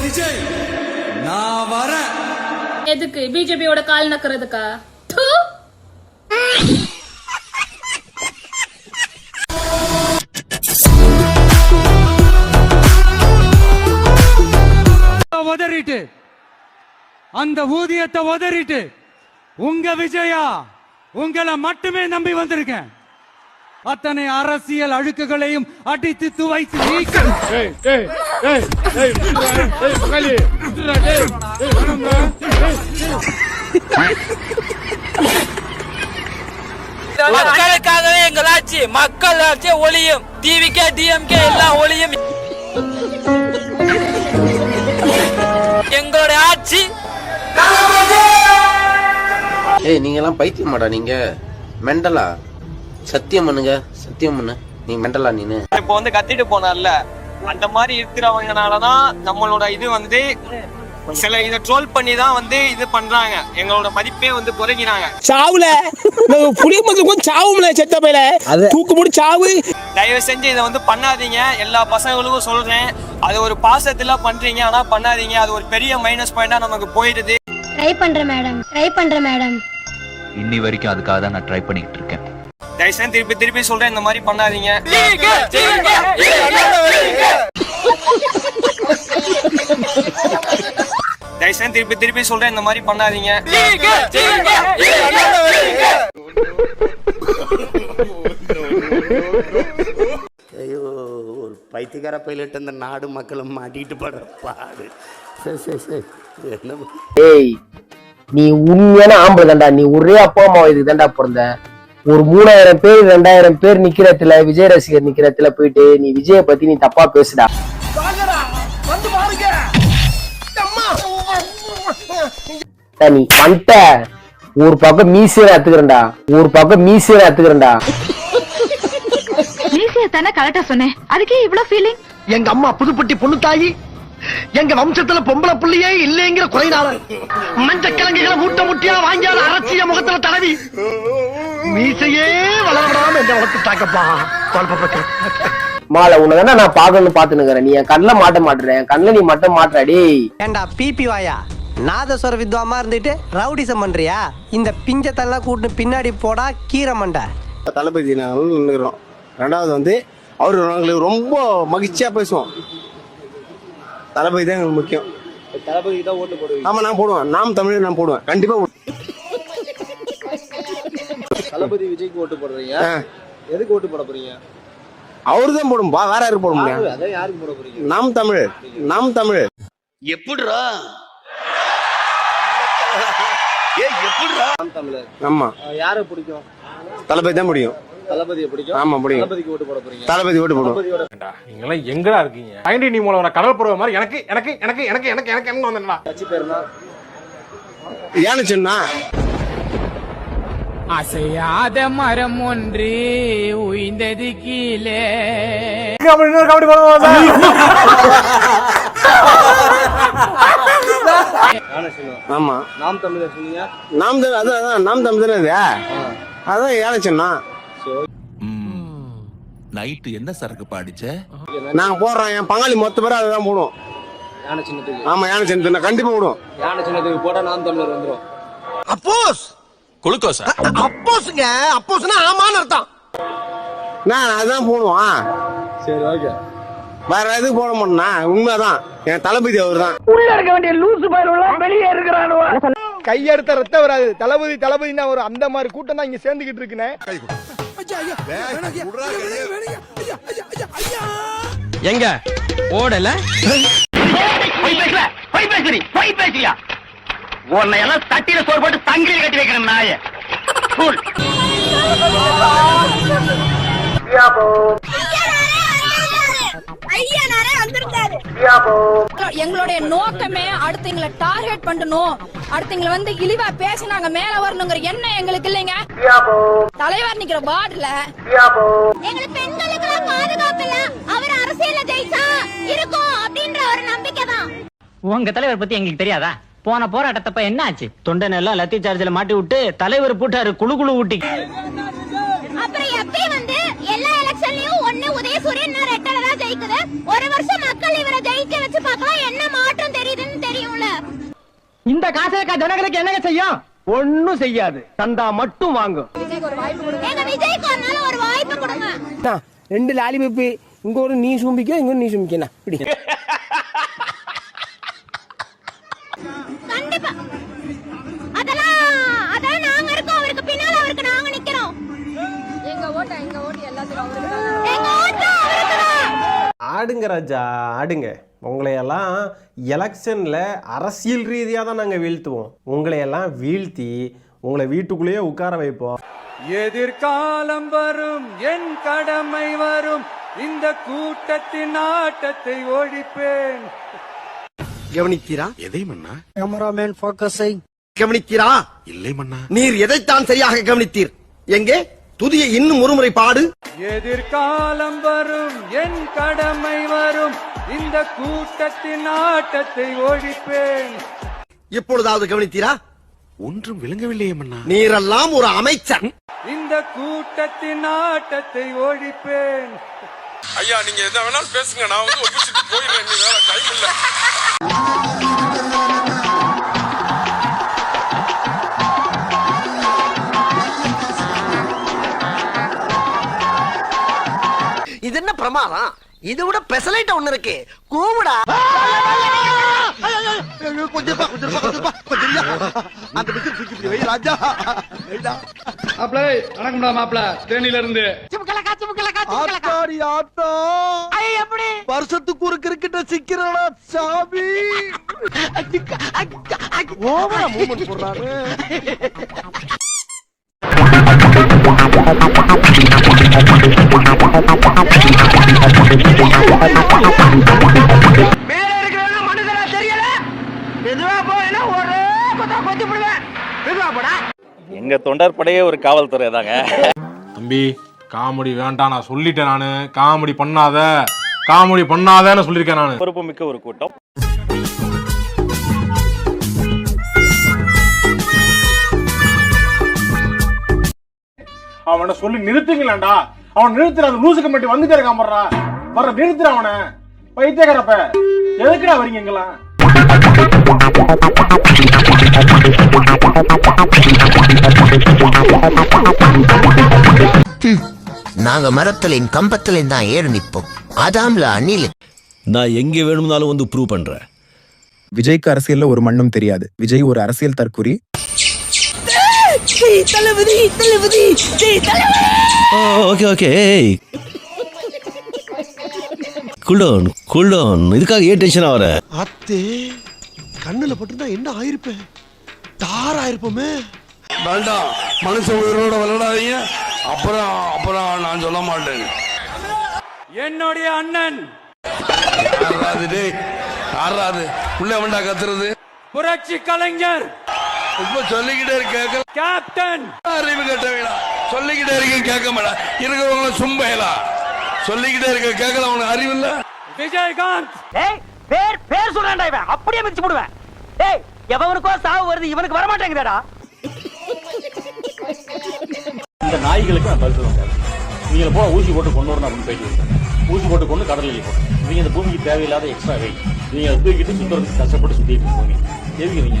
விஜய் நான் வரேன். எதுக்கு? பிஜேபியோட கால் நக்கறதுக்கா. உதறிட்டு அந்த ஊதியத்தை உதறிட்டு உங்க விஜயா உங்களை மட்டுமே நம்பி வந்திருக்கேன். அத்தனை அரசியல் அழுக்குகளையும் அடித்து துவைத்து நீக்க மக்களுக்காகவே எங்கள் ஆட்சி மக்கள் ஆட்சி ஒளியும். டிவிகே டிஎம்கே எல்லாம் ஒளியும். எங்களுடைய ஆட்சி. ஏய் நீங்க எல்லாம் பைத்தியமாடா நீங்க. மெண்டலா? சத்தியம் பண்ணுங்க சத்தியம் பண்ணு. நீ மெண்டலா நீனு இப்போ வந்து கத்திட்டு போனார்ல அந்த மாதிரி இருக்கிறவங்கனாலதான் நம்மளோட இது வந்து சில இதை ட்ரோல் பண்ணி தான் வந்து இது பண்றாங்க. எங்களோட மதிப்பே வந்து குறைக்கிறாங்க. சாவுல புளிய மக்களுக்கும் சாவும்ல செத்த பையில. தூக்கு முடி சாவு. தயவு செஞ்சு இதை வந்து பண்ணாதீங்க. எல்லா பசங்களுக்கும் சொல்றேன். அது ஒரு பாசத்துல பண்றீங்க ஆனா பண்ணாதீங்க. அது ஒரு பெரிய மைனஸ் பாயிண்டா நமக்கு போயிடுது. ட்ரை பண்றேன் மேடம் ட்ரை பண்றேன் மேடம் இன்னி வரைக்கும் அதுக்காக தான் நான் ட்ரை பண்ணிக்கிட்டு இருக்கேன். தயவு செஞ்சு திருப்பி திருப்பி சொல்றேன் இந்த மாதிரி பண்ணாதீங்க. தயவு செஞ்சு திருப்பி திருப்பி சொல்றேன் இந்த மாதிரி பண்ணாதீங்க. ஐயோ ஒரு பைத்தியக்கார பைலட் அந்த நாடு மக்களும் மாட்டிட்டு படுற பாடு. சரி சரி சரி என்ன? ஏய் நீ உண்மையான ஆம்பளை தான்டா. நீ ஒரே அப்பா அம்மா இதுக்கு தான்டா பிறந்த. ஒரு மூணாயிரம் பேர் ரெண்டாயிரம் பேர் நிக்கிறதுல விஜய் ரசிகர் நிக்கிறதுல போயிட்டு நீ விஜய பத்தி நீ தப்பா பேசுடா. நீ பண்ணிட்ட ஒரு பக்கம் மீசையில அத்துக்கிறேன்டா. ஒரு பக்கம் மீசையில அத்துக்கிறேன்டா. ஈஸியா தானே கரெக்டா சொன்னேன். அதுக்கே இவ்ளோ ஃபீலிங் எங்க அம்மா புதுப்பட்டி பொண்ணு தாயி எங்க வம்சத்துல பொம்பளை புள்ளியே இல்லைங்கிற குறைனால மஞ்ச கிழங்குகளை மூட்டை முட்டியா வாங்கியால அரசிய முகத்துல தடவி மீசையே வளரவிடாம என்ன வளர்த்துட்டாக்கப்பா மாலை உன்னை தானே நான் பாக்கணும்னு பாத்துனுக்கிறேன் நீ என் கண்ணில் மாட்ட மாட்டுற. என் கண்ணில் நீ மட்டும் மாட்டுற டேய். ஏண்டா பிபி வாயா? நாதஸ்வர வித்வாமா இருந்துட்டு ரவுடிசம் பண்றியா? இந்த பிஞ்சத்தெல்லாம் கூட்டு பின்னாடி போடா கீரை மண்டை. தளபதி நாங்களும் நின்றுக்கிறோம் ரெண்டாவது வந்து அவர் எங்களுக்கு ரொம்ப மகிழ்ச்சியா பேசுவோம். தளபதி தான் எங்களுக்கு முக்கியம். தளபதிக்கு தான் ஓட்டு போடுவேன் ஆமா நான் போடுவேன் நாம் தமிழர் நான் போடுவேன் கண்டிப்பா தளபதி விஜய்க்கு ஓட்டு போடுறீங்க எதுக்கு ஓட்டு போட போறீங்க அவரு தான் போடும் வேற யாருக்கு போட முடியும் அதான் யாருக்கு போட போறீங்க நாம் தமிழர் நாம் தமிழர் எப்படிரா ஆமா யாரை பிடிக்கும் தளபதி தான் முடியும் தளபதியை பிடிக்கும் ஆமா முடியும் தளபதிக்கு ஓட்டு போட போறீங்க தளபதி ஓட்டு போடுவோம் எங்கடா இருக்கீங்க ஐண்டி நீ மூலம் கடல் புறவை மாதிரி எனக்கு எனக்கு எனக்கு எனக்கு எனக்கு எனக்கு என்ன வந்தா கட்சி பேருனா ஏன்னு சொன்னா அசையாத மரம் ஒன்று உயிந்தது கீழே. ஆமா. நாம் தமிழர் சொன்னீங்க. நாம் தமிழ் அதான் அதான் நாம் தமிழ் தானே இது அதான் சொன்னா நைட்டு என்ன சரக்கு பாடிச்ச? நாங்க போடுறோம் என் பங்காளி மொத்த பேரும் அதுதான் போடுவோம் யானை சின்னத்துக்கு ஆமா யானை சின்னத்தை கண்டிப்பா போடுவோம் யானை சின்னத்துக்கு போட்டா நாம் தமிழர் வந்துரும். அப்போஸ்! குளுக்கோஸா? அப்போஸ்ங்க. அப்போஸ்னா ஆமான்னு அர்த்தம். நான் அதான் போடுவான் சரி ஓகே. வேற எதுவும் போட மாட்டேனா உண்மைதான். என் தளபதி அவர் தான் உள்ள இருக்க வேண்டிய லூசு பயிரெல்லாம் வெளியே இருக்கிறானுவ. கையெடுத்த ரத்தம் வராது. தளபதி தளபதினா ஒரு அந்த மாதிரி கூட்டம் தான் இங்க சேர்ந்துகிட்டு இருக்குனே. எங்க? ஓடல உன்னை எல்லாம் தட்டில சோறு போட்டு தங்கில கட்டி வைக்கணும் நாய. எங்களுடைய நோக்கமே அடுத்தவங்களை டார்கெட் பண்ணணும். அடுத்தவங்களை வந்து இழிவா பேசி நாங்க மேல வரணுங்கிற எண்ணம் எங்களுக்கு இல்லைங்க. தலைவர் நிக்கிற வார்டுல. எங்களுக்கு பெண்களுக்கு பாதுகாப்பு இல்ல அவர் அரசியல்ல ஜெயிச்சா இருக்கும் அப்படின்ற ஒரு நம்பிக்கை தான் உங்க தலைவர் பத்தி எங்களுக்கு தெரியாதா? போன போராட்டத்தப்ப என்ன ஆச்சு தொண்டன் எல்லாம் லத்தி சார்ஜ்ல மாட்டி விட்டு தலைவர் போட்டாரு குழு குழு ஊட்டி. அப்புறம் எப்பயும் வந்து எல்லா எலெக்ஷன்லயும் ஒண்ணு உதயசூரியன் ரெட்டல தான் ஜெயிக்குது? ஒரு வருஷம் மக்கள் இவரை ஜெயிக்க வச்சு பார்க்கலாம் என்ன மாற்றம் இந்த காசை ஜனங்களுக்கு என்னங்க செய்யும்? ஒண்ணும் செய்யாது. தந்தா மட்டும் வாங்கும். எங்க விஜய்க்கு ஒரு நாள் ஒரு வாய்ப்பு கொடுங்க. ரெண்டு லாலிபப்பு இங்க ஒரு நீ சும்பிக்க இங்க ஒரு நீ சும்பிக்கண்ணா இப்படி கண்டிப்பா அதெல்லாம் அதான் நாங்க இருக்கோம் அவருக்கு பின்னால அவருக்கு நாங்க நிக்கிறோம் எங்க ஓட்ட எங்க ஓட்டு எல்லாத்துக்கும் அவருக்கு எங்க ஓட்டு அவருக்கு தான் ஆடுங்க ராஜா ஆடுங்க. உங்களையெல்லாம் எலெக்ஷனில் அரசியல் ரீதியாக தான் நாங்கள் வீழ்த்துவோம். உங்களையெல்லாம் வீழ்த்தி உங்களை வீட்டுக்குள்ளேயே உட்கார வைப்போம். எதிர்காலம் வரும் என் கடமை வரும். இந்த கூட்டத்தின் ஆட்டத்தை ஒழிப்பேன். கவனித்தீரா எதை மன்னா? கேமராமேன் போக்கஸை கவனித்தீரா இல்லை மன்னா. நீர் எதைத்தான் சரியாக கவனித்தீர்? எங்கே? துதியை இன்னும் ஒருமுறை பாடு. எதிர்காலம் வரும் என் கடமை வரும். இந்த கூட்டத்தின் ஆட்டத்தை ஒழிப்பேன். இப்பொழுதாவது கவனித்தீரா? ஒன்றும் விளங்கவில்லையே மன்னா நீரெல்லாம் ஒரு அமைச்சர். இந்த கூட்டத்தின் ஆட்டத்தை ஒழிப்பேன். ஐயா நீங்க என்ன வேணாலும் பேசுங்க. நான் வந்து ஒப்பிச்சுட்டு போயிடுறேன். டைம் இல்ல. பிரமாதம் இது விட பெசலைட்ட ஒண்ணு இருக்கு கூவுடா கொஞ்சம் வணக்கம்டா மாப்பிள தேனில இருந்து வருஷத்துக்கு ஒரு கிரிக்கெட்ட சிக்கிறடா சாமி ஓவரா மூமெண்ட் போடுறாரு எங்க தொண்டர் படையே ஒரு காவல்துறை தாங்க. தம்பி காமெடி வேண்டாம் நான் சொல்லிட்டேன் நானு. காமெடி பண்ணாத. காமெடி பண்ணாதன்னு சொல்லியிருக்கேன் நானு. பொறுப்பு மிக்க ஒரு கூட்டம். அவனை சொல்லி நிறுத்துங்களேன்டா அவன் நிறுத்துற அந்த லூசுக்கு மட்டும் வந்துட்டே இருக்கான் வர்ற நிறுத்துற அவனை. பைத்தியக்காரப்ப. எதுக்குடா வரீங்க எங்கெல்லாம் நாங்க மரத்திலையும் கம்பத்திலையும் தான் ஏறி நிற்போம். அதாம்ல அணில். நான் எங்க வேணும்னாலும் வந்து ப்ரூவ் பண்றேன். விஜய்க்கு அரசியல்ல ஒரு மண்ணும் தெரியாது. விஜய் ஒரு அரசியல் தற்குறி ஓகே ஓகே குல்டோன் குல்டோன் இதுக்காக ஏன் டென்ஷன் ஆகிற அத்தே கண்ணுல பட்டுனா என்ன ஆயிருப்பேன் தார் ஆயிருப்போமே. வேண்டாம். மனுஷ உயிரோட விளையாடாதீங்க. அப்புறம் அப்புறம் நான் சொல்ல மாட்டேன். என்னுடைய அண்ணன். ஆறாது டேய் ஆறாது உள்ள வேண்டா கத்துறது. புரட்சி கலைஞர். இப்ப சொல்லிக்கிட்டே இருக்க கேப்டன் அறிவு கட்ட வேணாம் சொல்லிக்கிட்டே இருக்க கேட்க மாட்டா. இருக்கிறவங்கள சும்பையலா. சொல்லிக்கிட்டே இருக்க கேட்கல உனக்கு அறிவு இல்ல? விஜயகாந்த்! ஏய் பேர் பேர் சொல்றான்டா இவன். அப்படியே மிதிச்சு போடுவேன். ஏய் எவனுக்கோ சாவு வருது இவனுக்கு வர மாட்டேங்குதேடா இந்த நாய்களுக்கு நான் பதில் சொல்ல நீங்க போன ஊசி போட்டு கொண்டு வரணும் அப்படின்னு போயிட்டு ஊசி போட்டு கொண்டு கடலில் போட்டு நீங்க இந்த பூமிக்கு தேவையில்லாத எக்ஸ்ட்ரா வை நீங்க தூக்கிட்டு சுத்துறதுக்கு கஷ்டப்பட்டு சுத்திட்டு போங்க எதுக்கு நீங்க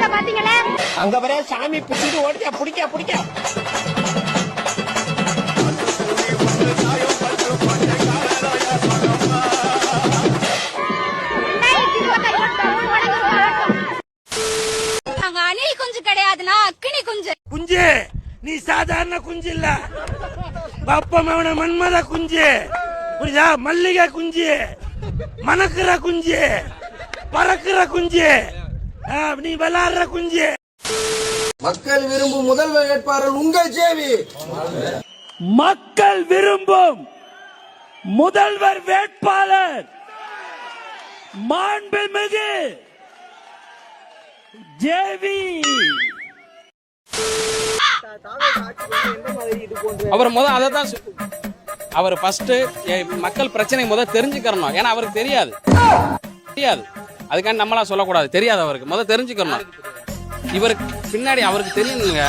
ஆட்டத்தை பாத்தீங்களா? அங்க வர சாமி பிடிச்சிட்டு ஓடிக்க பிடிக்க பிடிக்க அணில் குஞ்சு கிடையாதுன்னா அக்கினி குஞ்சு. குஞ்சு நீ சாதாரண குஞ்சு இல்ல. பப்பமவன மன்மத குஞ்சு. புரியுதா? மல்லிகை குஞ்சு. மணக்குற குஞ்சு. பறக்குற குஞ்சு. நீ விளாடுற குஞ்சு. மக்கள் விரும்பும் முதல் வேட்பாளர் உங்கள் சேவி மக்கள் விரும்பும் முதல்வர் வேட்பாளர் மாண்புமிகு ஜேவி. அவர் முத அதை தான் அவர் ஃபர்ஸ்ட் மக்கள் பிரச்சனை முத தெரிஞ்சுக்கிறணும். ஏன்னா அவருக்கு தெரியாது. தெரியாது. அதுக்காண்டி நம்மளா சொல்லக்கூடாது. தெரியாது அவருக்கு. முத தெரிஞ்சுக்கிறணும் இவருக்கு பின்னாடி அவருக்கு தெரியணுங்க.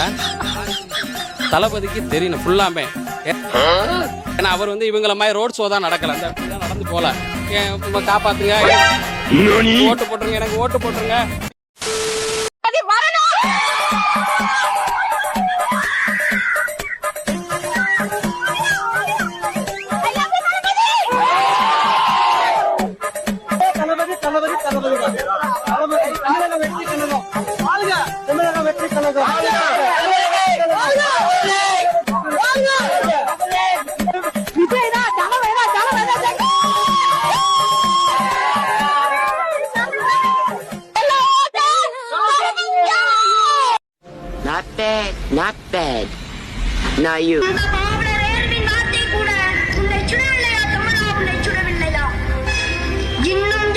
தளபதிக்கு தெரியணும். ஃபுல்லாமே ஏன்னா அவர் வந்து இவங்கள மாதிரி ரோட் ஷோ தான் நடக்கல. தான் நடந்து போல காப்பாத்துங்க. ஓட்டு போட்டுருங்க. எனக்கு ஓட்டு போட்டுருங்க. Not bad, not bad. Now you. இன்னும்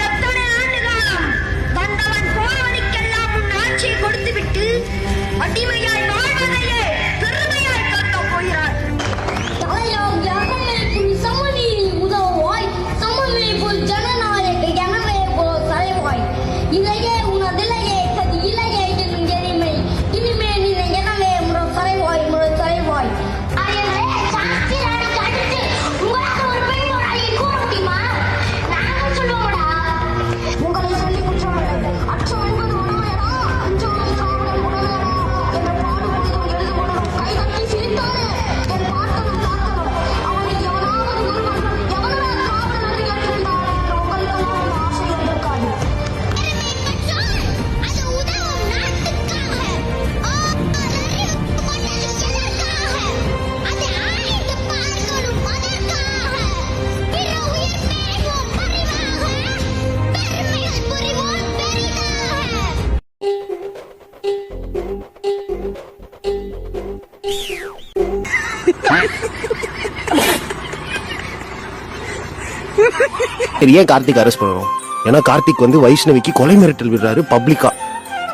சரி ஏன் கார்த்திக் அரெஸ்ட் பண்ணணும்? ஏன்னா கார்த்திக் வந்து வைஷ்ணவிக்கு கொலை மிரட்டல் விடுறாரு பப்ளிக்கா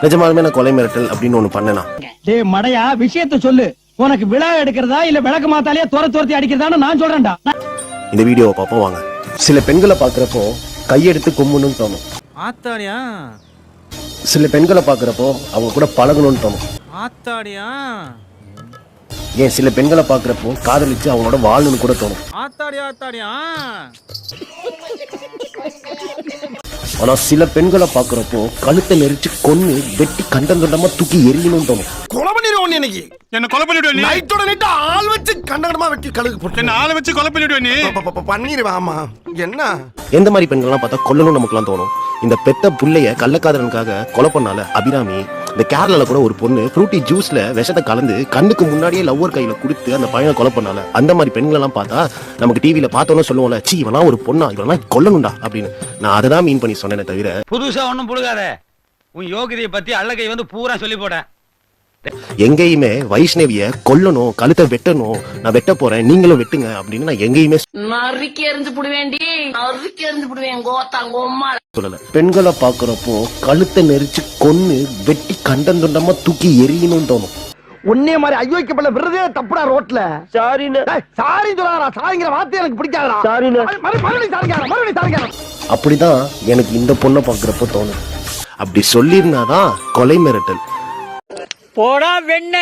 நிஜமாலுமே நான் கொலை மிரட்டல் அப்படின்னு ஒண்ணு பண்ணனா? டேய் மடையா விஷயத்த சொல்லு. உனக்கு விழா எடுக்கிறதா இல்ல விளக்கு மாத்தாலே துர துரத்தி அடிக்கிறதான்னு நான் சொல்றேன்டா. இந்த வீடியோவை பார்ப்போம் வாங்க. சில பெண்களை பார்க்குறப்போ கையெடுத்து கும்பணும்னு தோணும். ஆத்தாடியா? சில பெண்களை பார்க்குறப்போ அவங்க கூட பழகணும்னு தோணும். ஆத்தாடியா? ஏன் சில பெண்களை பார்க்குறப்போ காதலிச்சு அவங்களோட வாழணும்னு கூட தோணும். ஆனா சில பெண்களை பார்க்குறப்போ கழுத்தை நெரிச்சு கொன்னு வெட்டி கண்டங்கண்டமா தூக்கி எரியணும்னு தோணும். கொலை பண்ணிடுவோம் இன்னைக்கு. என்ன கொலை பண்ணிடுவ நீ? நைட்டோட நைட்டு ஆள் வச்சு கண்டகடமா வெட்டி கழுகு போட்டு. என்ன ஆளை வச்சு கொலை பண்ணிடுவ நீ? பண்ணிடுவேன் ஆமா. என்ன? எந்த மாதிரி பெண்கள்லாம் பார்த்தா கொல்லணும் நமக்குலாம் தோணும். இந்த பெத்த புள்ளைய கள்ளக்காதலனுக்காக கொலை பண்ணால அபிராமி இந்த கேரளால கூட ஒரு பொண்ணு ஃப்ரூட்டி ஜூஸ்ல விஷத்தை கலந்து கண்ணுக்கு முன்னாடியே லவ்வர் கையில கொடுத்து அந்த பையனை கொலை பண்ணால. அந்த மாதிரி பெண்கள் எல்லாம் பார்த்தா நமக்கு டிவியில பார்த்தோன்னு சொல்லுவோம்ல சீ இவனா ஒரு பொண்ணா? இவெல்லாம் கொல்லணும்டா அப்படின்னு. நான் அதை தான் மீன் பண்ணி சொன்னேனே தவிர புதுசா ஒண்ணும் புழுகாத. உன் யோகிதையை பத்தி அள்ளகை வந்து பூரா சொல்லி போட எங்கேயுமே வைஷ்ணவிய கொல்லணும் கழுத்தை வெட்டணும். நான் வெட்ட போறேன் நீங்களும் வெட்டுங்க அப்படின்னு நான் எங்கேயுமே நறுக்கி எறிஞ்சு புடுவேண்டி நறுக்கி எறிஞ்சு புடுவேன் கோத்தாங்கோம்மா சொல்லல. பெண்களை பாக்குறப்போ கழுத்தை நெரிச்சு கொன்னு வெட்டி கண்டந்துண்டமா தூக்கி எரியணும்னு தோணும். உன்னே மாதிரி ஐயோக்கப்பட விருதே தப்புடா ரோட்ல. சாரின்னு சாரி சொல்லாதடா. சாரிங்கிற வார்த்தை எனக்கு பிடிக்காதடா. சாரின்னு மறுபடியும் சாரிங்க மறுபடியும் சாரிங்க அப்படிதான் எனக்கு இந்த பொண்ணை பாக்குறப்போ தோணும் அப்படி சொல்லியிருந்தாதான் கொலை மிரட்டல். போடா வெண்ண